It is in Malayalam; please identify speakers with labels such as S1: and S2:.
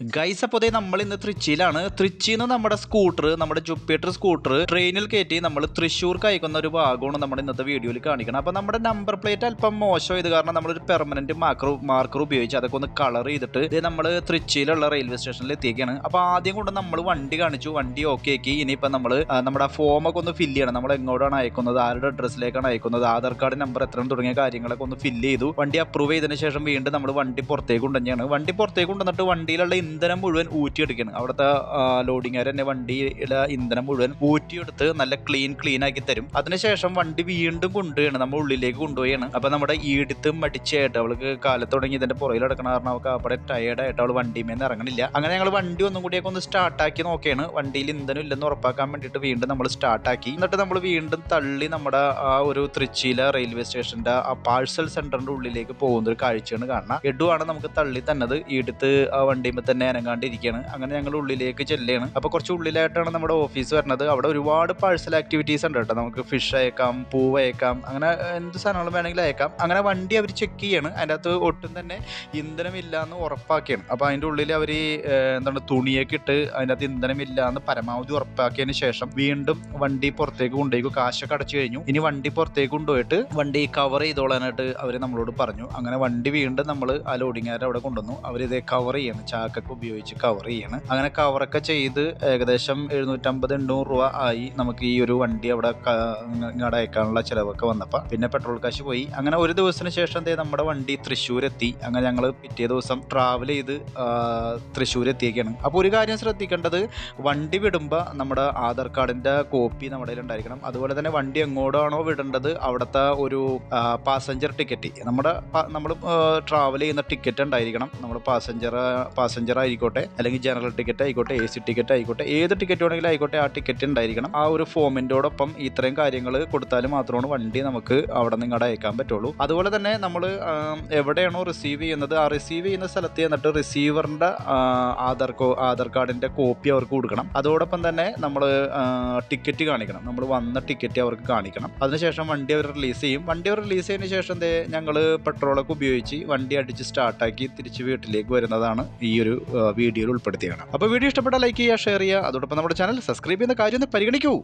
S1: ഗൈസ് അപ്പോൾ ദേ നമ്മൾ ഇന്ന് തൃച്ചിയിലാണ് തൃച്ചിയിൽ നിന്ന് നമ്മുടെ സ്കൂട്ടർ നമ്മുടെ ജുപ്പിറ്റർ സ്കൂട്ടർ ട്രെയിനിൽ കയറ്റി നമ്മൾ തൃശ്ശൂർക്ക് അയക്കുന്ന ഒരു ഭാഗമാണ് നമ്മുടെ ഇന്നത്തെ വീഡിയോയിൽ കാണിക്കണം അപ്പോൾ നമ്മുടെ നമ്പർ പ്ലേറ്റ് അല്പം മോശമായത് കാരണം നമ്മൾ ഒരു പെർമനന്റ് മാർക്കർ മാർക്കർ ഉപയോഗിച്ച് അതൊക്കെ ഒന്ന് കളർ ചെയ്തിട്ട് ഇത് നമ്മൾ തൃച്ചിയിലുള്ള റെയിൽവേ സ്റ്റേഷനിൽ എത്തിക്കുകയാണ് അപ്പോൾ ആദ്യം കൊണ്ട് നമ്മൾ വണ്ടി കാണിച്ചു. വണ്ടി ഓക്കെ ആക്കി. ഇനിയിപ്പോൾ നമ്മൾ നമ്മുടെ ഫോമൊക്കെ ഒന്ന് ഫില്ല് ചെയ്യണം. നമ്മൾ എങ്ങോട്ടാണ് അയക്കുന്നത്? ആരുടെ അഡ്രസ്സിലേക്കാണ് അയക്കുന്നത്? ആധാർ കാർഡ് നമ്പർ എത്ര തുടങ്ങിയ കാര്യങ്ങളൊക്കെ ഒന്ന് ഫില്ല് ചെയ്തു. വണ്ടി അപ്രൂവ് ചെയ്തതിന് ശേഷം വീണ്ടും നമ്മൾ വണ്ടി പുറത്തേക്ക് കൊണ്ടുതന്നെയാണ് വണ്ടി പുറത്തേക്ക് കൊണ്ടുവന്നിട്ട് വണ്ടിയിലുള്ള ഇന്ധനം മുഴുവൻ ഊറ്റിയെടുക്കുകയാണ്. അവിടുത്തെ ലോഡിങ്ങുകാർ തന്നെ വണ്ടിയുടെ ഇന്ധനം മുഴുവൻ ഊറ്റിയെടുത്ത് നല്ല ക്ലീൻ ക്ലീൻ ആക്കി തരും. അതിനുശേഷം വണ്ടി വീണ്ടും കൊണ്ടുപോയാണ് നമ്മൾ ഉള്ളിലേക്ക് കൊണ്ടുപോയാണ് അപ്പൊ നമ്മുടെ ഈടുത്ത് മടിച്ചായിട്ട് അവൾക്ക് കാലത്ത് തുടങ്ങി ഇതിന്റെ പുറകിൽ കിടക്കണ കാരണം അവൾക്ക് അവിടെ ടയേർഡ് ആയിട്ട് അവൾ വണ്ടിമേന്ന് ഇറങ്ങണില്ല. അങ്ങനെ ഞങ്ങൾ വണ്ടി ഒന്നും കൂടിയൊക്കെ ഒന്ന് സ്റ്റാർട്ടാക്കി നോക്കിയാണ് വണ്ടിയിൽ ഇന്ധനം ഇല്ലെന്ന് ഉറപ്പാക്കാൻ വേണ്ടിയിട്ട് വീണ്ടും നമ്മൾ സ്റ്റാർട്ടാക്കി എന്നിട്ട് നമ്മൾ വീണ്ടും തള്ളി നമ്മുടെ ആ ഒരു തൃച്ചിയിലെ റെയിൽവേ സ്റ്റേഷന്റെ ആ പാഴ്സൽ സെന്ററിന്റെ ഉള്ളിലേക്ക് പോകുന്ന ഒരു കാഴ്ചയാണ് കാണുന്നത്. എടുവാണ് നമുക്ക് തള്ളി തന്നത്. ഈടുത്ത് ആ വണ്ടിയുമ്പോൾ തന്നെ അനങ്ങാണ്ടിരിക്കുകയാണ് അങ്ങനെ ഞങ്ങൾ ഉള്ളിലേക്ക് ചെല്ലുകയാണ്. അപ്പോൾ കുറച്ച് ഉള്ളിലായിട്ടാണ് നമ്മുടെ ഓഫീസ് വരുന്നത്. അവിടെ ഒരുപാട് പാഴ്സൽ ആക്ടിവിറ്റീസ് ഉണ്ട് കേട്ടോ. നമുക്ക് ഫിഷ് അയക്കാം പൂവ് അയക്കാം അങ്ങനെ എന്ത് സാധനങ്ങളും വേണമെങ്കിലും അയക്കാം. അങ്ങനെ വണ്ടി അവർ ചെക്ക് ചെയ്യാണ്. അതിന്റെ അകത്ത് ഒട്ടും തന്നെ ഇന്ധനമില്ല എന്ന് ഉറപ്പാക്കിയാണ്. അപ്പോൾ അതിന്റെ ഉള്ളിൽ അവർ എന്താണ് തുണിയൊക്കെ ഇട്ട് അതിന്റെ അകത്ത് ഇന്ധനമില്ല എന്ന് പരമാവധി ഉറപ്പാക്കിയതിന് ശേഷം വീണ്ടും വണ്ടി പുറത്തേക്ക് കൊണ്ടുപോയി കാശൊക്കെ അടച്ചു കഴിഞ്ഞു. ഇനി വണ്ടി പുറത്തേക്ക് കൊണ്ടുപോയിട്ട് വണ്ടി കവർ ചെയ്തോളാനായിട്ട് അവർ നമ്മളോട് പറഞ്ഞു. അങ്ങനെ വണ്ടി വീണ്ടും നമ്മൾ ആ ലോഡിങ്ങാരെ അവിടെ കൊണ്ടുവന്നു. അവരിത് കവർ ചെയ്യണം ചാക്കൊക്കെ ഉപയോഗിച്ച് കവർ ചെയ്യണം. അങ്ങനെ കവറൊക്കെ ചെയ്ത് ഏകദേശം എഴുന്നൂറ്റമ്പത് എണ്ണൂറ് രൂപ ആയി നമുക്ക് ഈ ഒരു വണ്ടി അവിടെ ഇങ്ങോട്ട് അയക്കാനുള്ള ചിലവൊക്കെ വന്നപ്പോൾ പിന്നെ പെട്രോൾ കാശ് പോയി. അങ്ങനെ ഒരു ദിവസത്തിന് ശേഷം ദേ നമ്മുടെ വണ്ടി തൃശ്ശൂർ എത്തി അങ്ങനെ ഞങ്ങൾ പിറ്റേ ദിവസം ട്രാവൽ ചെയ്ത് തൃശ്ശൂർ എത്തിയേക്കാണ് അപ്പോൾ ഒരു കാര്യം ശ്രദ്ധിക്കേണ്ടത് വണ്ടി വിടുമ്പോൾ നമ്മുടെ ആധാർ കാർഡിന്റെ കോപ്പി നമ്മുടെ കയ്യിൽ ഉണ്ടായിരിക്കണം. അതുപോലെ തന്നെ വണ്ടി എങ്ങോട്ടാണോ വിടേണ്ടത് അവിടുത്തെ ഒരു പാസഞ്ചർ ടിക്കറ്റ് നമ്മുടെ നമ്മൾ ട്രാവൽ ചെയ്യുന്ന ടിക്കറ്റ് ഉണ്ടായിരിക്കണം. നമ്മൾ പാസഞ്ചർ പാസഞ്ചർ ആയിക്കോട്ടെ അല്ലെങ്കിൽ ജനറൽ ടിക്കറ്റ് ആയിക്കോട്ടെ എ സി ടിക്കറ്റ് ആയിക്കോട്ടെ ഏത് ടിക്കറ്റ് വേണമെങ്കിലും ആയിക്കോട്ടെ ആ ടിക്കറ്റ് ഉണ്ടായിരിക്കണം. ആ ഒരു ഫോമിന്റെയോടൊപ്പം ഇത്രയും കാര്യങ്ങൾ കൊടുത്താൽ മാത്രമാണ് വണ്ടി നമുക്ക് അവിടെ നിന്ന് ഇങ്ങോട്ട് അയക്കാൻ പറ്റുള്ളൂ. അതുപോലെ തന്നെ നമ്മൾ എവിടെയാണോ റിസീവ് ചെയ്യുന്നത് ആ റിസീവ് ചെയ്യുന്ന സ്ഥലത്ത് എന്നിട്ട് റിസീവറിന്റെ ആധാർ കോ ആധാർ കാർഡിന്റെ കോപ്പി അവർക്ക് കൊടുക്കണം. അതോടൊപ്പം തന്നെ നമ്മൾ ടിക്കറ്റ് കാണിക്കണം. നമ്മൾ വന്ന ടിക്കറ്റ് അവർക്ക് കാണിക്കണം. അതിനുശേഷം വണ്ടി അവർ റിലീസ് ചെയ്യും. വണ്ടി അവർ റിലീസ് ചെയ്തതിന് ശേഷം ഞങ്ങൾ പെട്രോളൊക്കെ ഉപയോഗിച്ച് വണ്ടി അടിച്ച് സ്റ്റാർട്ടാക്കി തിരിച്ച് വീട്ടിലേക്ക് വരുന്നതാണ് ഈ ഒരു വീഡിയോയിൽ ഉൾപ്പെടുത്തിയാണ്. അപ്പോൾ വീഡിയോ ഇഷ്ടപ്പെട്ടാൽ ലൈക്ക് ചെയ്യുക ഷെയർ ചെയ്യുക. അതോടൊപ്പം നമ്മുടെ ചാനൽ സബ്സ്ക്രൈബ് ചെയ്യുന്ന കാര്യം ഒന്ന് പരിഗണിക്കൂ.